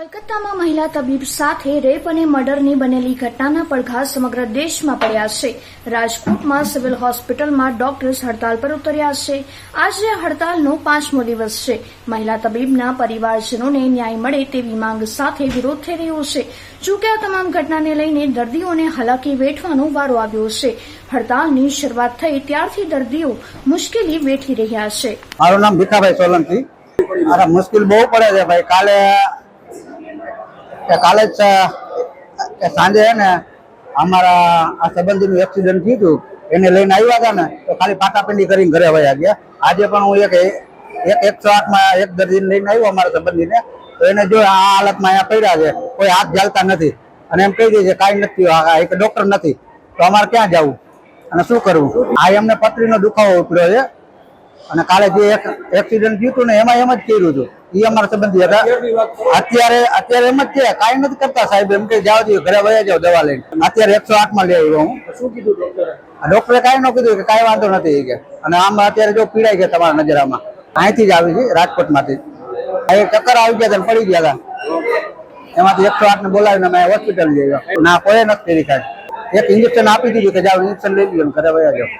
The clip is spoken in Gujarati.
કલકત્તામાં મહિલા તબીબ સાથે રેપ અને મર્ડરની બનેલી ઘટનાના પડઘા સમગ્ર દેશમાં પડ્યા છે. રાજકોટમાં સિવિલ હોસ્પિટલમાં ડોક્ટર્સ હડતાલ પર ઉતર્યા છે. આજે હડતાલનો પાંચમો દિવસ છે. મહિલા તબીબના પરિવારજનોને ન્યાય મળે તેવી માંગ સાથે વિરોધ થઈ રહ્યો છે. જોકે આ તમામ ઘટનાને લઈને દર્દીઓને હાલાકી વેઠવાનો વારો આવ્યો છે. હડતાલની શરૂઆત થઈ ત્યારથી દર્દીઓ મુશ્કેલી વેઠી રહ્યા છે. મારું નામ મુશ્કેલ બહુ પડે છે ભાઈ. કાલે કે કાલે જ સાંજે હે ને અમારા આ સંબંધીનું એક્સિડન્ટ થયું હતું, એને લઈને આવ્યા હતા ને, તો ખાલી પાટાપિંડી કરીને ઘરે વયા ગયા. આજે પણ હું એક એક એકસો આઠમાં એક દર્દીને લઈને આવ્યો અમારા સંબંધીને, તો એને જો આ હાલતમાં અહીંયા પડ્યા છે, કોઈ હાથ જાલતા નથી. અને એમ કહી દે છે, કાંઈ નથી એક ડૉક્ટર નથી, તો અમારે ક્યાં જવું? અને શું કરવું? આ એમને પથરીનો દુખાવો ઉપડ્યો છે. અને કાલે જે એક એક્સિડન્ટ થયું હતું ને, એમાં એમ જ કર્યું હતું. એ અમારા સંબંધી હતા. અત્યારે અત્યારે એમ જ છે કાંઈ નથી કરતા સાહેબ. એમ કે જાઓ જોઈએ ઘરે વયા જાઓ દવા લઈને. અત્યારે એકસો આઠમાં લઈ આવ્યો હું. શું કીધું ડોક્ટરે? ડોક્ટરે કાંઈ ન કીધું કે કાંઈ વાંધો નથી કે. અને આમ અત્યારે જો પીડાઈ ગયા તમારા નજરામાં. અહીંથી જ આવી છે રાજકોટમાંથી. અહીં ચક્કર આવી ગયા હતા પડી ગયા હતા. એમાંથી એકસો આઠ ને બોલાવીને અમે હોસ્પિટલ જઈ ના કોઈ નથી દેખાય એક ઇન્જેક્શન આપી દીધું કે જાઓ ઇન્જેક્શન લઈ લીધું ઘરે વયા જાઓ.